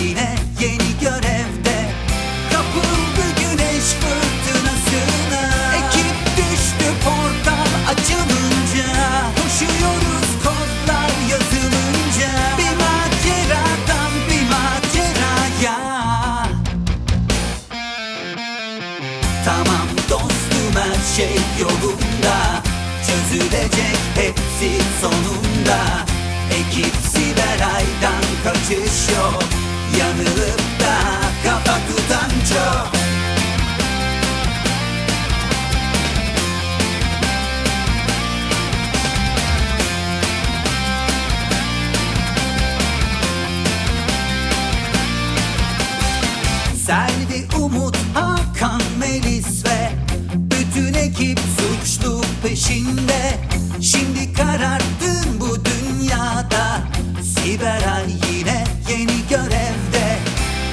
yine yeni görevde. Kapıldı güneş fırtınasına. Ekip düştü portal açılınca. Koşuyoruz kodlar yazılınca. Bir maceradan bir maceraya. Tamam dostum her şey yolunda. Çözülecek hepsi sonunda. Ekip Selvi, Umut, Hakan, Melis ve bütün ekip suçlu peşinde. Şimdi kararttın bu dünyada. Siberay yine yeni görevde.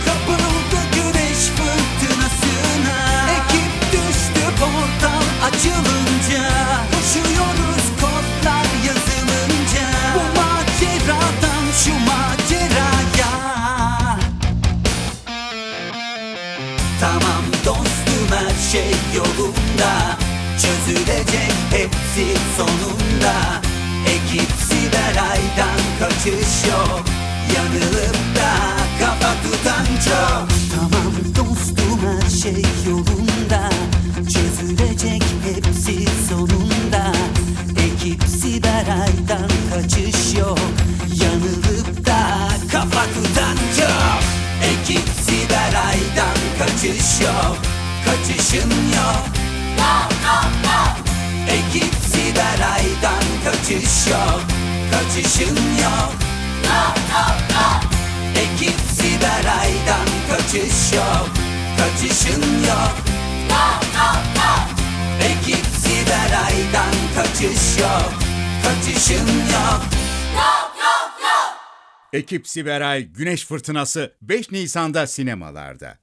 Kapıldı güneş fırtınasına. Ekip düştü portal açılınca. Tamam dostum her şey yolunda. Çözülecek hepsi sonunda. Ekip Siberay'dan kaçış yok. Yanılıp da kafa tutan çok. Tamam dostum her şey yolunda. Çözülecek hepsi sonunda. Ekip Siberay'dan kaçış yok kaçış yok Kaçışın yok. Ekip Siberay'dan kaçış yok Kaçışın yok. Ekip Siberay'dan kaçış yok Kaçışın yok. Ekip Siberay'dan kaçış yok Kaçışın yok. Ekip Siberay Güneş Fırtınası 5 Nisan'da sinemalarda.